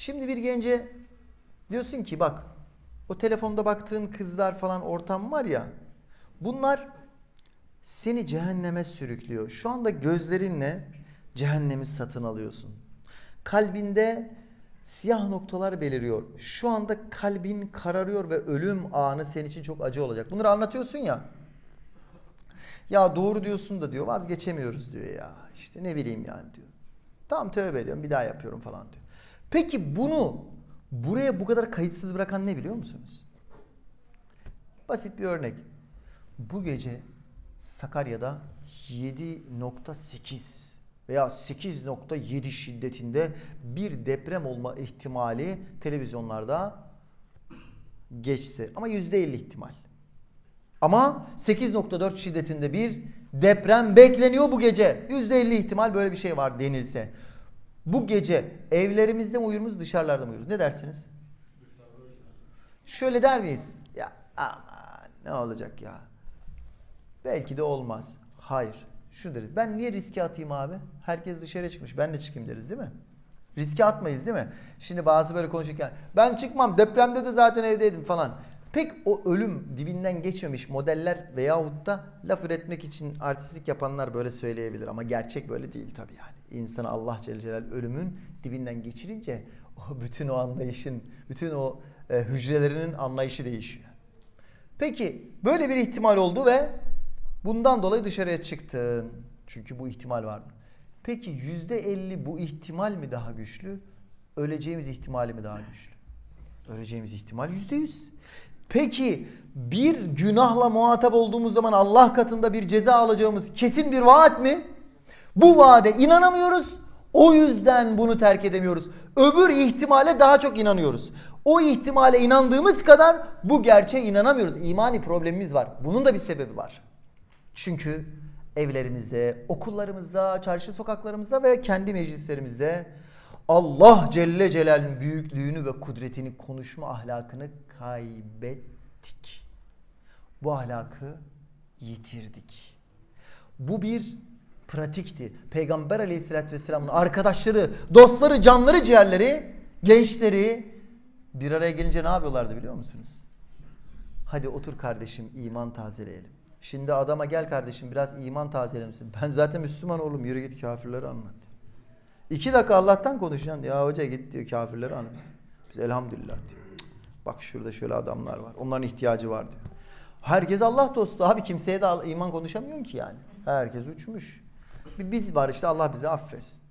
Şimdi bir gence diyorsun ki bak o telefonda baktığın kızlar falan ortam var ya bunlar seni cehenneme sürüklüyor. Şu anda gözlerinle cehennemi satın alıyorsun. Kalbinde siyah noktalar beliriyor. Şu anda kalbin kararıyor ve ölüm anı senin için çok acı olacak. Bunları anlatıyorsun ya. Ya doğru diyorsun da diyor vazgeçemiyoruz diyor ya. İşte ne bileyim yani diyor. Tamam tövbe ediyorum bir daha yapıyorum falan diyor. Peki bunu buraya bu kadar kayıtsız bırakan ne biliyor musunuz? Basit bir örnek. Bu gece Sakarya'da 7.8 veya 8.7 şiddetinde bir deprem olma ihtimali televizyonlarda geçse. Ama %50 ihtimal. Ama 8.4 şiddetinde bir deprem bekleniyor bu gece. %50 ihtimal böyle bir şey var denilse. Bu gece evlerimizde mi uyur muyuz dışarılarda mı uyuruz? Ne dersiniz? Şöyle der miyiz? Ya aman ne olacak ya? Belki de olmaz. Hayır. Şunu deriz. Ben niye riske atayım abi? Herkes dışarı çıkmış. Ben de çıkayım deriz değil mi? Riske atmayız değil mi? Şimdi bazı böyle konuşurken ben çıkmam depremde de zaten evdeydim falan. Pek o ölüm dibinden geçmemiş modeller veyahut da laf üretmek için artistlik yapanlar böyle söyleyebilir ama gerçek böyle değil tabii yani. İnsanı Allah Celle Celal ölümün dibinden geçirince o bütün o anlayışın, bütün o e, hücrelerinin anlayışı değişiyor. Peki böyle bir ihtimal oldu ve bundan dolayı dışarıya çıktın. Çünkü bu ihtimal vardı. Peki yüzde elli bu ihtimal mi daha güçlü? Öleceğimiz ihtimali mi daha güçlü? Öleceğimiz ihtimal yüzde yüz. Peki bir günahla muhatap olduğumuz zaman Allah katında bir ceza alacağımız kesin bir vaat mi? Bu vaade inanamıyoruz. O yüzden bunu terk edemiyoruz. Öbür ihtimale daha çok inanıyoruz. O ihtimale inandığımız kadar bu gerçeğe inanamıyoruz. İmani problemimiz var. Bunun da bir sebebi var. Çünkü evlerimizde, okullarımızda, çarşı sokaklarımızda ve kendi meclislerimizde Allah Celle Celal'in büyüklüğünü ve kudretini konuşma ahlakını kaybettik. Bu ahlakı yitirdik. Bu bir pratikti. Peygamber aleyhissalatü vesselamın arkadaşları, dostları, canları, ciğerleri, gençleri bir araya gelince ne yapıyorlardı biliyor musunuz? Hadi otur kardeşim iman tazeleyelim. Şimdi adama gel kardeşim biraz iman tazeleyelim. Ben zaten Müslüman oğlum yürü git kafirleri anlat. İki dakika Allah'tan konuşacaksın. Ya hoca git diyor kafirleri anlat. Biz elhamdülillah diyor. Bak şurada şöyle adamlar var. Onların ihtiyacı var diyor. Herkes Allah dostu abi kimseye de iman konuşamıyorsun ki yani. Herkes uçmuş. Biz var işte Allah bizi affetsin.